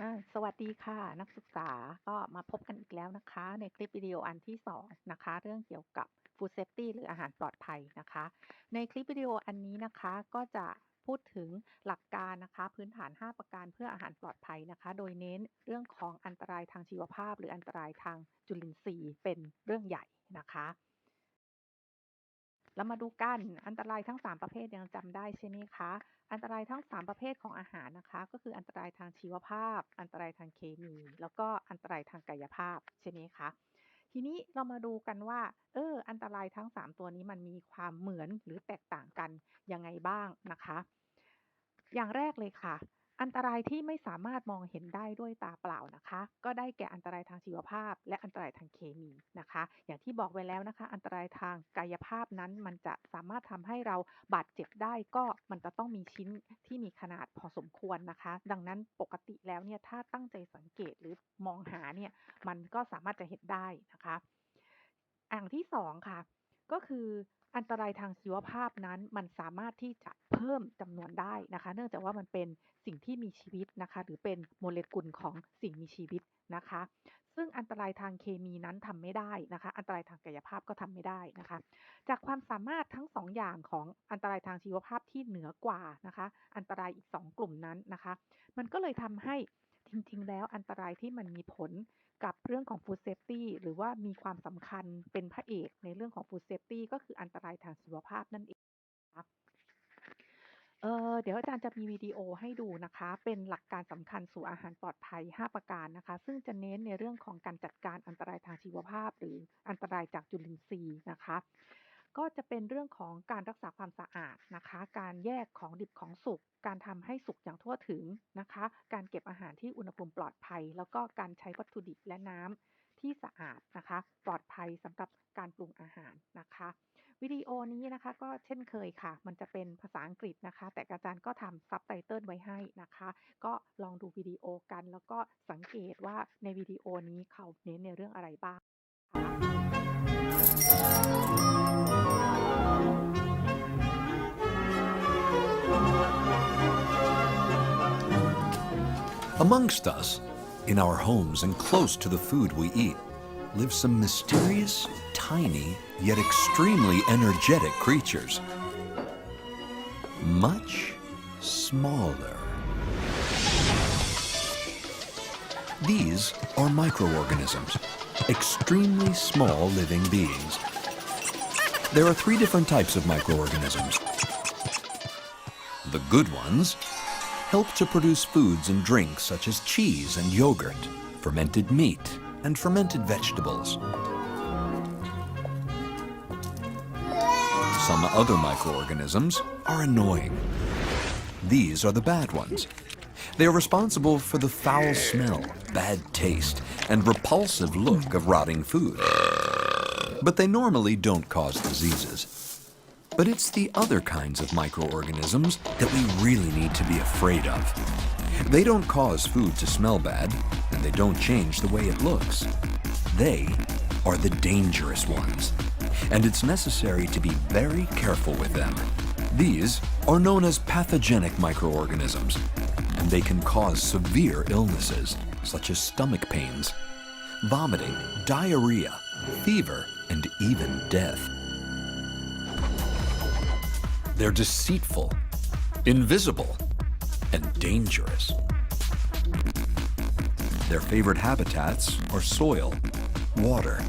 อ่าสวัสดีค่ะ นักศึกษาก็มาพบกันอีกแล้วนะคะ ในคลิปวิดีโออันที่ 2 นะคะ เรื่องเกี่ยวกับ Food Safety หรืออาหารปลอดภัยนะคะ ในคลิปวิดีโออันนี้นะคะก็จะพูดถึงหลักการนะคะ พื้นฐาน 5 ประการเพื่ออาหารปลอดภัยนะคะ โดยเน้นเรื่องของอันตรายทางชีวภาพ หรืออันตรายทางจุลินทรีย์เป็นเรื่องใหญ่นะคะเรามาดูกันอันตรายทั้ง 3 ประเภทยังจำได้ใช่ไหมคะ อันตรายทั้ง 3 ประเภทของอาหารนะคะ ก็คืออันตรายทางชีวภาพ อันตรายทางเคมี แล้วก็อันตรายทางกายภาพใช่ไหมคะทีนี้เรามาดูกันว่า เออ อันตรายทั้ง 3 ตัวนี้มันมีความเหมือนหรือแตกต่างกันยังไงบ้างนะคะ อย่างแรกเลยค่ะ อันตรายที่ไม่สามารถมองเห็นได้ด้วยตาเปล่านะคะ ก็ได้แก่อันตรายทางชีวภาพ และอันตรายทางเคมีนะคะ อย่างที่บอกไว้แล้วนะคะ อันตรายทางกายภาพนั้นมันจะสามารถทำให้เราบาดเจ็บได้ก็มันจะต้องมีชิ้นที่มีขนาดพอสมควรนะคะ ดังนั้นปกติแล้วเนี่ยถ้าตั้งใจสังเกตหรือมองหาเนี่ยมันก็สามารถจะเห็นได้นะคะ อย่างที่สองค่ะ ก็คืออันตรายทางชีวภาพนั้นมันสามารถที่จะเพิ่มจำนวนได้นะคะ เนื่องจากว่ามันเป็นสิ่งที่มีชีวิตนะคะ หรือเป็นโมเลกุลของสิ่งมีชีวิตนะคะ ซึ่งอันตรายทางเคมีนั้นทำไม่ได้นะคะ อันตรายทางกายภาพก็ทำไม่ได้นะคะ จากความสามารถทั้ง2ออย่างของอันตรายทางชีวภาพที่เหนือกว่านะคะ อันตรายอีก 2 กลุ่มนั้นนะคะ มันก็เลยทำให้จริงๆ แล้วอันตรายที่มันมีผล กับเรื่องของ Food Safety หรือว่ามีความสำคัญเป็นพระเอกในเรื่องของ Food Safety ก็คืออันตรายทางชีวภาพนั่นเองครับเออเดี๋ยวอาจารย์จะมีวิดีโอให้ดูนะคะ เป็นหลักการสำคัญสู่อาหารปลอดภัย 5 ประการนะคะ ซึ่งจะเน้นในเรื่องของการจัดการอันตรายทางชีวภาพ หรืออันตรายจากจุลินทรีย์นะคะ ก็จะเป็นเรื่องของการรักษาความสะอาดนะคะ การแยกของดิบของสุก การทำให้สุกอย่างทั่วถึงนะคะ การเก็บอาหารที่อุณหภูมิปลอดภัย แล้วก็การใช้วัตถุดิบและน้ำที่สะอาดนะคะ ปลอดภัยสำหรับการปรุงอาหารนะคะ วิดีโอนี้นะคะก็เช่นเคยค่ะ มันจะเป็นภาษาอังกฤษนะคะ แต่อาจารย์ก็ทำซับไตเติลไว้ให้นะคะ ก็ลองดูวิดีโอกัน แล้วก็สังเกตว่าในวิดีโอนี้เขาเน้นในเรื่องอะไรบ้างนะ Amongst us, in our homes and close to the food we eat, live some mysterious, tiny, yet extremely energetic creatures. Much smaller. These are microorganisms, extremely small living beings. There are three different types of microorganisms. The good ones help to produce foods and drinks such as cheese and yogurt, fermented meat, and fermented vegetables. Some other microorganisms are annoying. These are the bad ones. They are responsible for the foul smell, bad taste, and repulsive look of rotting food. But they normally don't cause diseases. But it's the other kinds of microorganisms that we really need to be afraid of. They don't cause food to smell bad, and they don't change the way it looks. They are the dangerous ones, and it's necessary to be very careful with them. These are known as pathogenic microorganisms, and they can cause severe illnesses such as stomach pains, vomiting, diarrhea, fever, and even death. They're deceitful, invisible, and dangerous. Their favorite habitats are soil, water,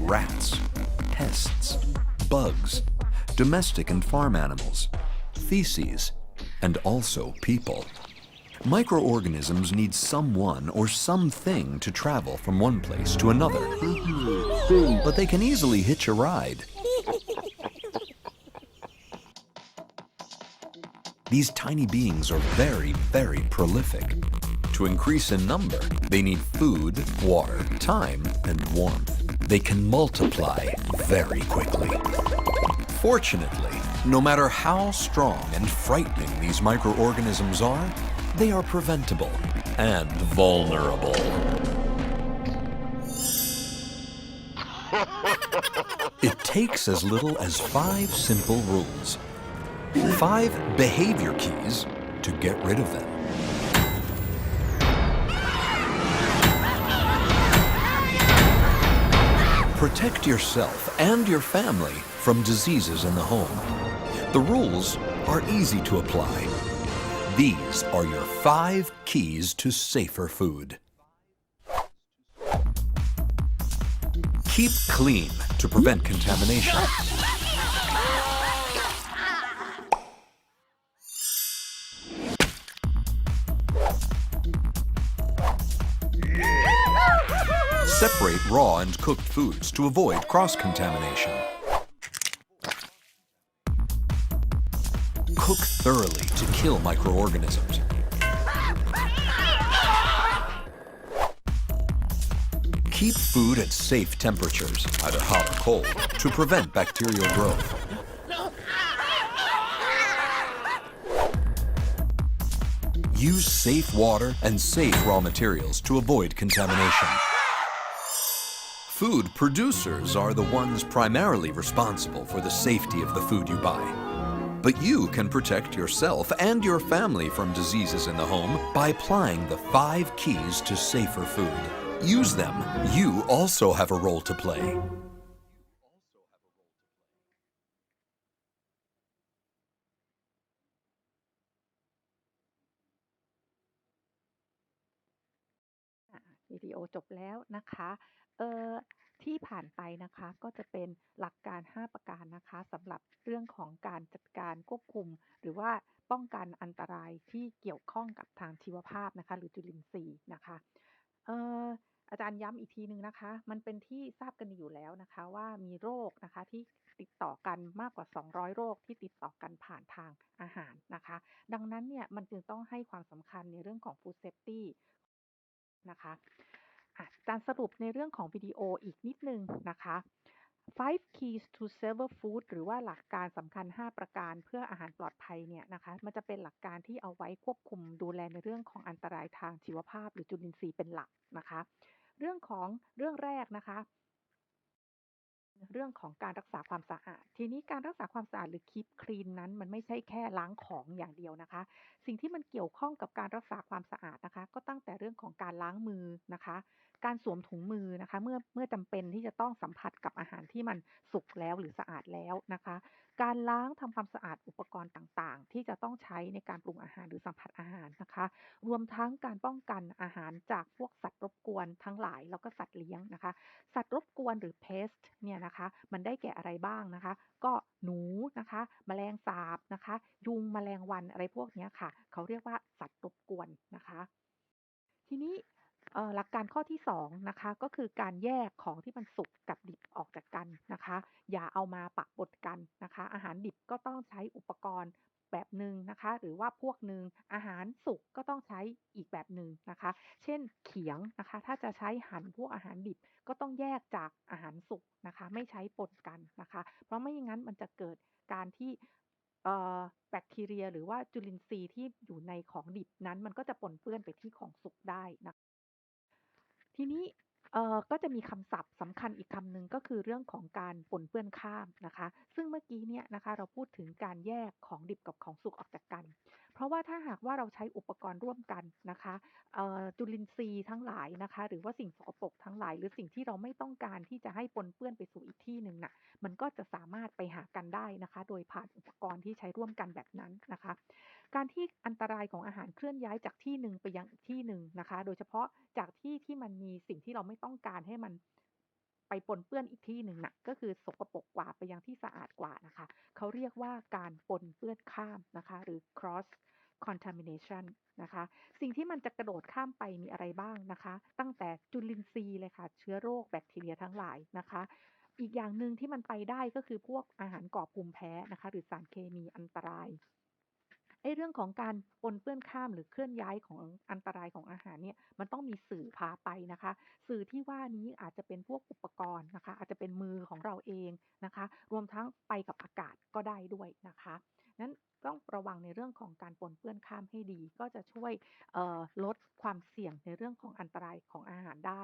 rats, pests, bugs, domestic and farm animals, feces, and also people. Microorganisms need someone or something to travel from one place to another. But they can easily hitch a ride. These tiny beings are very, very prolific. To increase in number, they need food, water, time, and warmth. They can multiply very quickly. Fortunately, no matter how strong and frightening these microorganisms are, they are preventable and vulnerable. It takes as little as five simple rules. Five behavior keys to get rid of them. Protect yourself and your family from diseases in the home. The rules are easy to apply. These are your five keys to safer food. Keep clean to prevent contamination. Separate raw and cooked foods to avoid cross contamination. Cook thoroughly to kill microorganisms. Keep food at safe temperatures, either hot or cold, to prevent bacterial growth. Use safe water and safe raw materials to avoid contamination. Food producers are the ones primarily responsible for the safety of the food you buy. But you can protect yourself and your family from diseases in the home by applying the five keys to safer food. Use them. You also have a role to play. อ่ะวิดีโอจบแล้วนะคะ เอ่อ ที่ผ่านไปนะคะ ก็จะเป็นหลักการ 5 ประการนะคะสำหรับเรื่องของการจัดการควบคุม หรือว่าป้องกันอันตรายที่เกี่ยวข้องกับทางชีวภาพนะคะ หรือจุลินทรีย์นะคะ เอ่อ อาจารย์ย้ำอีกทีหนึ่งนะคะ มันเป็นที่ทราบกันอยู่แล้วนะคะ ว่ามีโรคนะคะที่ติดต่อกันมากกว่า 200 โรคที่ติดต่อกันผ่านทางอาหารนะคะ ดังนั้นเนี่ยมันจึงต้องให้ความสำคัญในเรื่องของ food safety นะคะ อะการสรุปในเรื่องของวิดีโออีกนิดนึงนะคะ five keys to safer food หรือว่าหลักการสำคัญ 5 ประการเพื่ออาหารปลอดภัยเนี่ยนะคะ มันจะเป็นหลักการที่เอาไว้ควบคุมดูแลในเรื่องของอันตรายทางชีวภาพ หรือจุลินทรีย์เป็นหลักนะคะ เรื่องของเรื่องแรกนะคะ เรื่องของการรักษาความสะอาด ทีนี้การรักษาความสะอาดหรือ keep clean นั้น มันไม่ใช่แค่ล้างของอย่างเดียวนะคะ สิ่งที่มันเกี่ยวข้องกับการรักษาความสะอาดนะคะ ก็ตั้งแต่เรื่องของการล้างมือนะคะ การสวมถุงมือนะคะ เมื่อเมื่อจำเป็นที่จะต้องสัมผัสกับอาหารที่มันสุกแล้วหรือสะอาดแล้วนะคะ การล้างทำความสะอาดอุปกรณ์ต่างๆ ที่จะต้องใช้ในการปรุงอาหารหรือสัมผัสอาหารนะคะ รวมทั้งการป้องกันอาหารจากพวกสัตว์รบกวนทั้งหลายแล้วก็สัตว์เลี้ยงนะคะ สัตว์รบกวนหรือ pest เนี่ยนะคะ มันได้แก่อะไรบ้างนะคะ ก็หนูนะคะแมลงสาบนะคะ ยุงแมลงวันอะไรพวกนี้ค่ะ เขาเรียกว่าสัตว์รบกวนนะคะ ทีนี้ เอ่อหลักการข้อที่2นะคะ ก็คือการแยกของที่มันสุกกับดิบออกจากกันนะคะ อย่าเอามาปะปนกันนะคะ อาหารดิบก็ต้องใช้อุปกรณ์แบบหนึ่งนะคะ หรือว่าพวกหนึ่งอาหารสุกก็ต้องใช้อีกแบบหนึ่งนะคะ เช่นเขียงนะคะ ถ้าจะใช้หั่นพวกอาหารดิบก็ต้องแยกจากอาหารสุกนะคะ ไม่ใช้ปนกันนะคะ เพราะไม่อย่างนั้นมันจะเกิดการที่เอ่อแบคทีเรีย หรือว่าจุลินทรีย์ที่อยู่ในของดิบนั้น มันก็จะปนเปื้อนไปที่ของสุกได้นะคะ ทีนี้ เอ่อ ก็จะมีคำศัพท์สำคัญอีกคำหนึ่ง ก็คือเรื่องของการปนเปื้อนข้ามนะคะ ซึ่งเมื่อกี้เนี่ยนะคะ เราพูดถึงการแยกของดิบกับของสุกออกจากกัน เพราะว่าถ้าหากว่าเราใช้อุปกรณ์ร่วมกันนะคะ เอ่อ จุลินทรีย์ทั้งหลายนะคะ หรือว่าสิ่งสกปรกทั้งหลาย หรือสิ่งที่เราไม่ต้องการที่จะให้ปนเปื้อนไปสู่อีกที่หนึ่งน่ะ มันก็จะสามารถไปหากันได้นะคะ โดยผ่านอุปกรณ์ที่ใช้ร่วมกันแบบนั้นนะคะ การที่อันตรายของอาหารเคลื่อนย้ายจากที่หนึ่งไปยังอีกที่หนึ่งนะคะ โดยเฉพาะจากที่ที่มันมีสิ่งที่เราไม่ต้องการให้มันไปปนเปื้อนอีกที่หนึ่งน่ะก็คือสกปรกกว่าไปยังที่สะอาดกว่านะคะ เขาเรียกว่าการปนเปื้อนข้ามนะคะ หรือ cross contamination นะคะ สิ่งที่มันจะกระโดดข้ามไปมีอะไรบ้างนะคะ ตั้งแต่จุลินทรีย์เลยค่ะ เชื้อโรคแบคทีเรียทั้งหลายนะคะ อีกอย่างหนึ่งที่มันไปได้ก็คือพวกอาหารก่อภูมิแพ้นะคะ หรือสารเคมีอันตราย อ้เรื่องของการปนเปื้อนข้ามหรือเคลื่อนย้ายของอันตรายของอาหารเนี่ยมันต้องมีสื่อพาไปนะคะ สื่อที่ว่านี้อาจจะเป็นพวกอุปกรณ์นะคะ อาจจะเป็นมือของเราเองนะคะ รวมทั้งไปกับอากาศก็ได้ด้วยนะคะนั้นต้องระวังในเรื่องของการปนเปื้อนข้ามให้ดี ก็จะช่วยลดความเสี่ยงในเรื่องของอันตรายของอาหารได้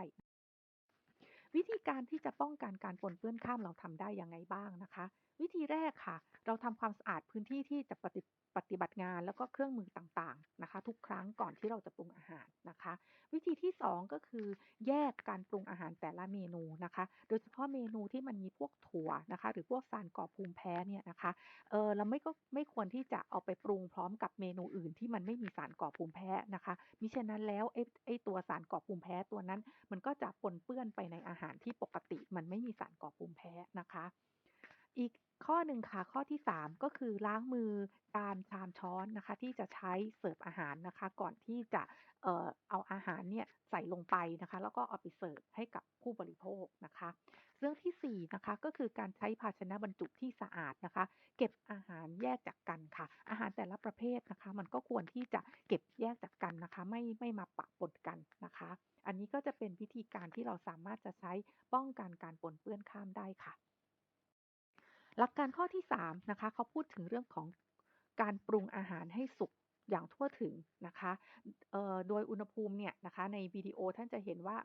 วิธีการที่จะป้องกันการปนเปื้อนข้ามเราทำได้ยังไงบ้างนะคะวิธีแรกค่ะ เราทำความสะอาดพื้นที่ที่จะปฏิปฏิบัติงานแล้วก็เครื่องมือต่างๆนะคะ ทุกครั้งก่อนที่เราจะปรุงอาหารนะคะ วิธีที่ 2 ก็คือแยกการปรุงอาหารแต่ละเมนูนะคะ โดยเฉพาะเมนูที่มันมีพวกถั่วนะคะ หรือพวกสารก่อภูมิแพ้เนี่ยนะคะเออเราไม่ก็ไม่ควรที่จะเอาไปปรุงพร้อมกับเมนูอื่นที่มันไม่มีสารก่อภูมิแพ้นะคะมิฉะนั้นแล้วไอ้ไอ้ตัวสารก่อภูมิแพ้ตัวนั้น มันก็จะปนเปื้อนไปในอาหารที่ปกติ มันไม่มีสารก่อภูมิแพ้นะคะ อีกข้อหนึ่งค่ะ ข้อที่ 3 ก็คือล้างมือ จาน ชาม ช้อนนะคะ ที่จะใช้เสิร์ฟอาหารนะคะ ก่อนที่จะ เอ่อ เอาอาหารเนี่ยใส่ลงไปนะคะ แล้วก็เอาไปเสิร์ฟให้กับผู้บริโภคนะคะ เรื่องที่ 4 นะคะ ก็คือการใช้ภาชนะบรรจุที่สะอาดนะคะ เก็บอาหารแยกจากกันค่ะ อาหารแต่ละประเภทนะคะ มันก็ควรที่จะเก็บแยกจากกันนะคะ ไม่ไม่มาปะปนกันนะคะ อันนี้ก็จะเป็นวิธีการที่เราสามารถจะใช้ป้องกันการปนเปื้อนข้ามได้ค่ะ หลักการข้อที่3นะคะเขาพูดถึงเรื่องของการปรุงอาหารให้สุกอย่างทั่วถึงนะคะโดยอุณหภูมิเนี่ยนะคะในวิดีโอท่านจะเห็นว่า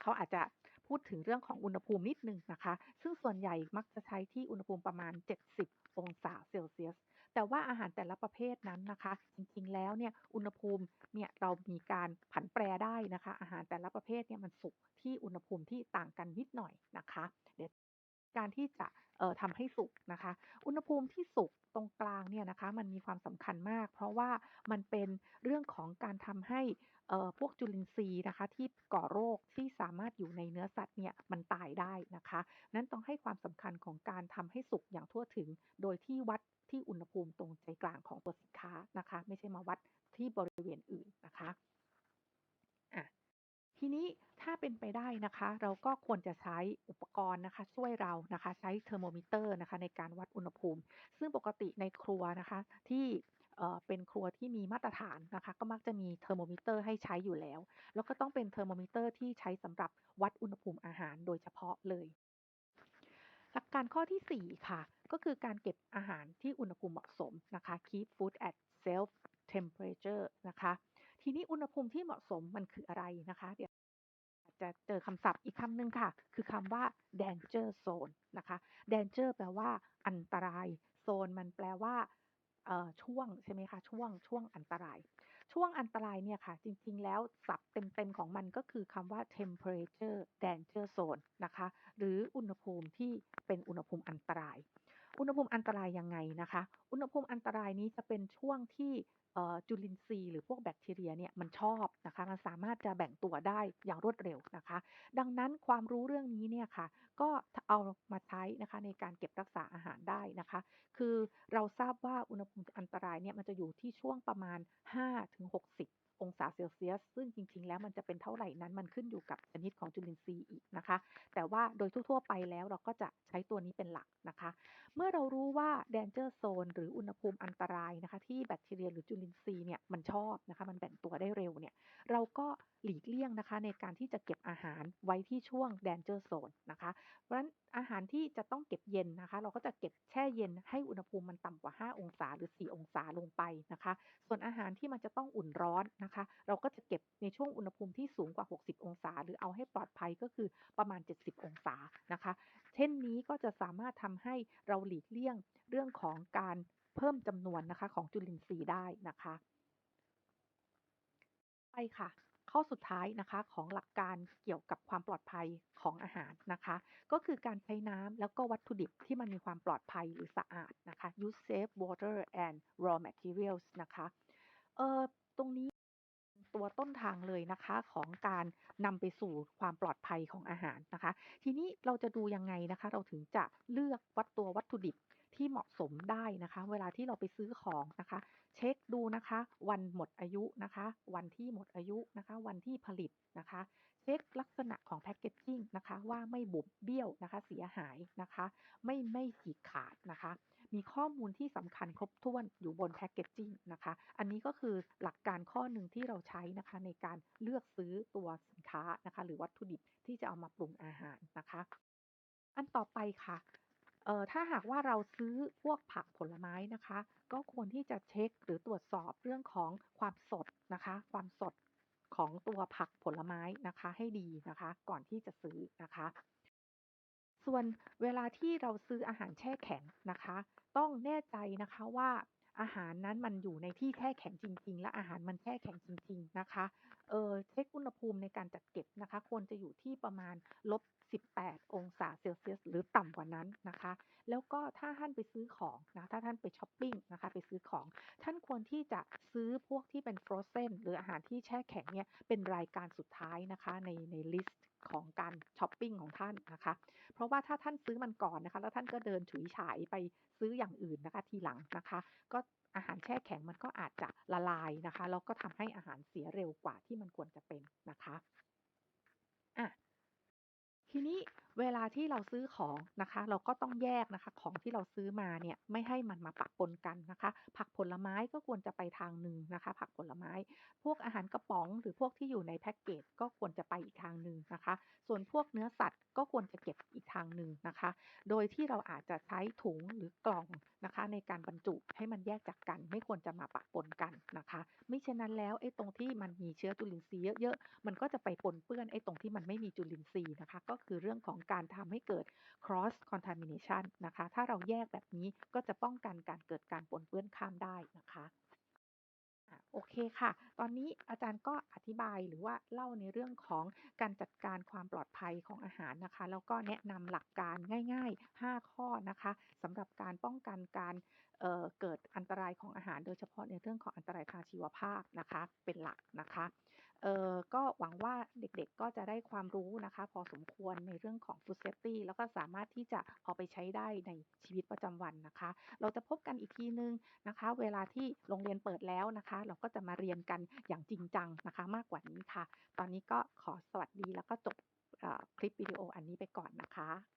เขาอาจจะพูดถึงเรื่องของอุณหภูมินิดนึงนะคะ ซึ่งส่วนใหญ่มักจะใช้ที่อุณหภูมิประมาณ 70 องศาเซลเซียส แต่ว่าอาหารแต่ละประเภทนั้นนะคะ จริงๆ แล้วเนี่ยอุณหภูมิเนี่ยเรามีการผันแปรได้นะคะ อาหารแต่ละประเภทเนี่ยมันสุกที่อุณหภูมิที่ต่างกันนิดหน่อยนะคะ เดี๋ยวการที่จะ ทำให้สุกนะคะ อุณหภูมิที่สุกตรงกลางเนี่ยนะคะมันมีความสำคัญมาก เพราะว่ามันเป็นเรื่องของการทำให้พวกจุลินทรีย์นะคะที่ก่อโรคที่สามารถอยู่ในเนื้อสัตว์เนี่ยมันตายได้นะคะนั้นต้องให้ความสำคัญของการทำให้สุกอย่างทั่วถึง โดยที่วัดที่อุณหภูมิตรงใจกลางของตัวสินค้านะคะ ไม่ใช่มาวัดที่บริเวณอื่นนะคะ ทีนี้ถ้าเป็นไปได้นะคะ เราก็ควรจะใช้อุปกรณ์นะคะ ช่วยเรานะคะ ใช้เทอร์โมมิเตอร์นะคะ ในการวัดอุณหภูมิ ซึ่งปกติในครัวนะคะ ที่เอ่อเป็นครัวที่มีมาตรฐานนะคะ ก็มักจะมีเทอร์โมมิเตอร์ให้ใช้อยู่แล้ว แล้วก็ต้องเป็นเทอร์โมมิเตอร์ที่ใช้สำหรับวัดอุณหภูมิอาหารโดยเฉพาะเลยหลักการข้อที่ 4 ค่ะ ก็คือการเก็บอาหารที่อุณหภูมิเหมาะสมนะคะ keep food at self temperature นะคะ ทีนี้อุณหภูมิที่เหมาะสมมันคืออะไรนะคะ เดี๋ยว จะเจอคำศัพท์อีกคำหนึ่งค่ะ คือคำว่า danger zone นะคะ danger แปลว่า อันตราย zone มันแปลว่าช่วงใช่ไหมคะ ช่วงช่วงอันตราย ช่วงอันตรายเนี่ยค่ะ จริง ๆ แล้วศัพท์เต็ม ๆ ของมันก็คือคำว่า temperature danger zone นะคะ หรืออุณหภูมิที่เป็นอุณหภูมิอันตราย อุณหภูมิอันตรายยังไงนะคะ อุณหภูมิอันตรายนี้จะเป็นช่วงที่จุลินทรีย์หรือพวกแบคทีเรียเนี่ยมันชอบนะคะมันสามารถจะแบ่งตัวได้อย่างรวดเร็วนะคะ ดังนั้นความรู้เรื่องนี้เนี่ยค่ะก็เอามาใช้นะคะในการเก็บรักษาอาหารได้นะคะ คือเราทราบว่าอุณหภูมิอันตรายเนี่ยมันจะอยู่ที่ช่วงประมาณ 5-60 องศาเซลเซียส ซึ่งจริง ๆ แล้วมันจะเป็นเท่าไหร่นั้นมันขึ้นอยู่กับชนิดของจุลินทรีย์อีกนะคะ แต่ว่าโดยทั่ว ๆ ไปแล้วเราก็จะใช้ตัวนี้เป็นหลักนะคะ เมื่อเรารู้ว่า danger zone หรืออุณหภูมิอันตรายนะคะ ที่แบคทีเรียหรือจุลินทรีย์เนี่ยมันชอบนะคะ มันแบ่งตัวได้เร็วเนี่ย เราก็หลีกเลี่ยงนะคะ ในการที่จะเก็บอาหารไว้ที่ช่วง danger zone นะคะ เพราะฉะนั้นอาหารที่จะต้องเก็บเย็นนะคะ เราก็จะเก็บแช่เย็นให้อุณหภูมิมันต่ำกว่า 5 องศาหรือ 4 องศาลงไปนะคะ ส่วนอาหารที่มันจะต้องอุ่นร้อนนะคะ เราก็จะเก็บในช่วงอุณหภูมิที่สูงกว่า 60 องศา หรือเอาให้ปลอดภัยก็คือประมาณ 70 องศานะคะ เช่นนี้ก็จะสามารถทำให้เราหลีกเลี่ยงเรื่องของการเพิ่มจำนวนนะคะของจุลินทรีย์ได้นะคะ ไปค่ะข้อสุดท้ายนะคะของหลักการเกี่ยวกับความปลอดภัยของอาหารนะคะ ก็คือการใช้น้ำแล้วก็วัตถุดิบที่มันมีความปลอดภัยหรือสะอาดนะคะ use safe water and raw materials นะคะเอ่อตรงนี้ ตัวต้นทางเลยนะคะ ของการนำไปสู่ความปลอดภัยของอาหารนะคะ ทีนี้เราจะดูยังไงนะคะ เราถึงจะเลือกวัดตัววัตถุดิบที่เหมาะสมได้นะคะ เวลาที่เราไปซื้อของนะคะ เช็คดูนะคะ วันหมดอายุนะคะ วันที่หมดอายุนะคะ วันที่ผลิตนะคะ เช็คลักษณะของแพคเกจจิ้งนะคะ ว่าไม่บุบเบี้ยวนะคะ เสียหายนะคะ ไม่ไม่ฉีกขาดนะคะ มีข้อมูลที่สำคัญครบถ้วนอยู่บนแพคเกจจิ้งนะคะ อันนี้ก็คือหลักการข้อหนึ่งที่เราใช้นะคะในการเลือกซื้อตัวสินค้านะคะ หรือวัตถุดิบที่จะเอามาปรุงอาหารนะคะ อันต่อไปค่ะเอ่อถ้าหากว่าเราซื้อพวกผักผลไม้นะคะ ก็ควรที่จะเช็คหรือตรวจสอบเรื่องของความสดนะคะ ความสดของตัวผักผลไม้นะคะให้ดีนะคะ ก่อนที่จะซื้อนะคะ ส่วนเวลาที่เราซื้ออาหารแช่แข็งนะคะ ต้องแน่ใจนะคะว่าอาหารนั้นมันอยู่ในที่แช่แข็งจริง ๆ และอาหารมันแช่แข็งจริง ๆ นะคะ เออเช็กอุณหภูมิในการจัดเก็บนะคะ ควรจะอยู่ที่ประมาณลบ -18 องศาเซลเซียส หรือต่ำกว่านั้นนะคะ แล้วก็ถ้าท่านไปซื้อของนะ ถ้าท่านไปชอปปิ้งนะคะ ไปซื้อของ ท่านควรที่จะซื้อพวกที่เป็น Frozen หรืออาหารที่แช่แข็งเนี่ย เป็นรายการสุดท้ายนะคะในในลิสต์ ของการช้อปปิ้งของท่านนะคะ เพราะว่าถ้าท่านซื้อมันก่อนนะคะ แล้วท่านก็เดินฉุยฉายไปซื้ออย่างอื่นนะคะ ทีหลังนะคะ ก็อาหารแช่แข็งมันก็อาจจะละลายนะคะแล้วก็ทำให้อาหารเสียเร็วกว่าที่มันควรจะเป็นนะคะอะทีนี้ เวลาที่เราซื้อของนะคะ เราก็ต้องแยกนะคะ ของที่เราซื้อมาเนี่ยไม่ให้มันมาปะปนกันนะคะ ผักผลไม้ก็ควรจะไปทางหนึ่งนะคะ ผักผลไม้ พวกอาหารกระป๋อง หรือพวกที่อยู่ในแพ็กเกจก็ควรจะไปอีกทางหนึ่งนะคะ ส่วนพวกเนื้อสัตว์ก็ควรจะเก็บอีกทางหนึ่งนะคะ โดยที่เราอาจจะใช้ถุงหรือกล่องนะคะ ในการบรรจุให้มันแยกจากกัน ไม่ควรจะมาปะปนกันนะคะ ไมิฉะนั้นแล้วไอ้ตรงที่มันมีเชื้อจุลินทรีย์เยอะๆมันก็จะไปปนเปื้อนไอ้ตรงที่มันไม่มีจุลินทรีย์นะคะ ก็คือเรื่องของการทำให้เกิด cross contamination นะคะ ถ้าเราแยกแบบนี้ก็จะป้องกันการเกิดการปนเปื้อนข้ามได้นะคะโอเคค่ะ ตอนนี้อาจารย์ก็อธิบายหรือว่าเล่าในเรื่องของการจัดการความปลอดภัยของอาหารนะคะ แล้วก็แนะนำหลักการง่าย ๆ 5 ข้อนะคะสำหรับการป้องกันการเเกิดอันตรายของอาหาร โดยเฉพาะในเรื่องของอันตรายทางชีวภาพนะคะ เป็นหลักนะคะ เอ่อก็หวังว่าเด็กๆก็จะได้ความรู้นะคะ พอสมควรในเรื่องของ Food Safety แล้วก็สามารถที่จะเอาไปใช้ได้ในชีวิตประจำวันนะคะ เราจะพบกันอีกทีหนึ่งนะคะ เวลาที่โรงเรียนเปิดแล้วนะคะ เราก็จะมาเรียนกันอย่างจริงจังนะคะ มากกว่านี้ค่ะ ตอนนี้ก็ขอสวัสดีแล้วก็จบคลิปวิดีโออันนี้ไปก่อนนะคะ